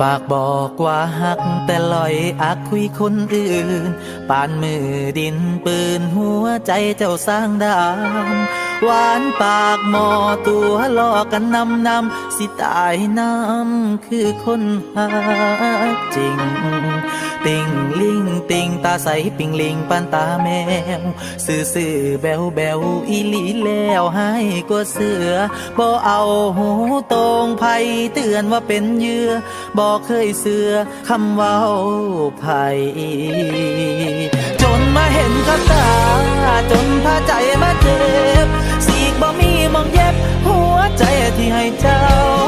ปากบอกว่าหักแต่ลอยอักคุยคนอื่น ปานมือดินปืนหัวใจเจ้าสร้างดาม หวานปากหมอตัวลอกันนำนำสิตายน้ำคือคนหักจริง ติงลิงติงตาใสปิงลิงปานตาแมว ซื่อซื่อแบวแบวอีหลีแล้วให้กว่าเสือบ่เอาหูตรงไผเตือนว่าเป็นเยื่อบ่เคยเสือคำเว้าไผจนมาเห็นกับตา เจ้า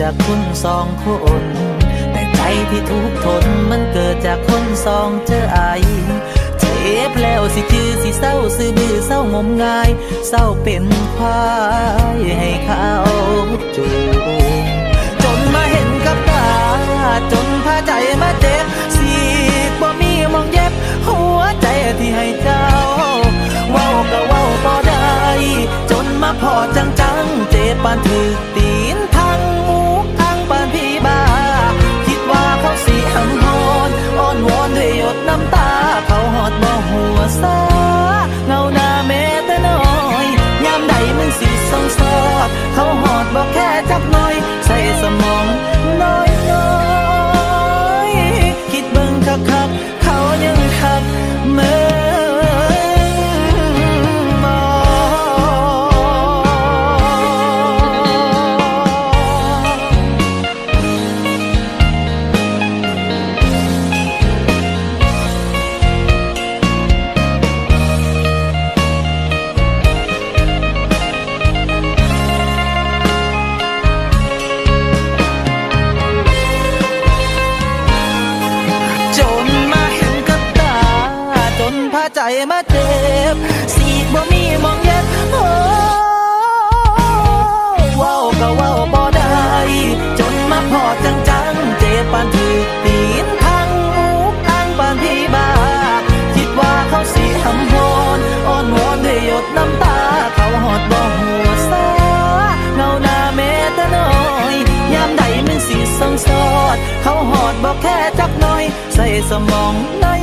จากคนสองคน แต่ใจที่ทุกทนมันเกิดจากคนสองเจอไอเจ็บแล้วสิจือสิเศร้าซื้อบือเศร้างมงาย เศร้าเป็นควายให้เขาจู ใจมาเจ็บสีบ่มีมองเย็บโอ้เว้าก็เว้าบ่ได้ จนมาพอจังจังๆเจ็บปานถือตีนทั้งหมูทั้งปานพี่บ้าคิดว่าเขาสีหำฮอนอ้อนวอนด้วยหยดน้ำตา เขาหอดบ่หัวซาเงาหน้าแม้แต่น้อยยามใดมึงสิส่องสอด เขาหอดบอกแค่จักน่อย ใส่สมองน้อย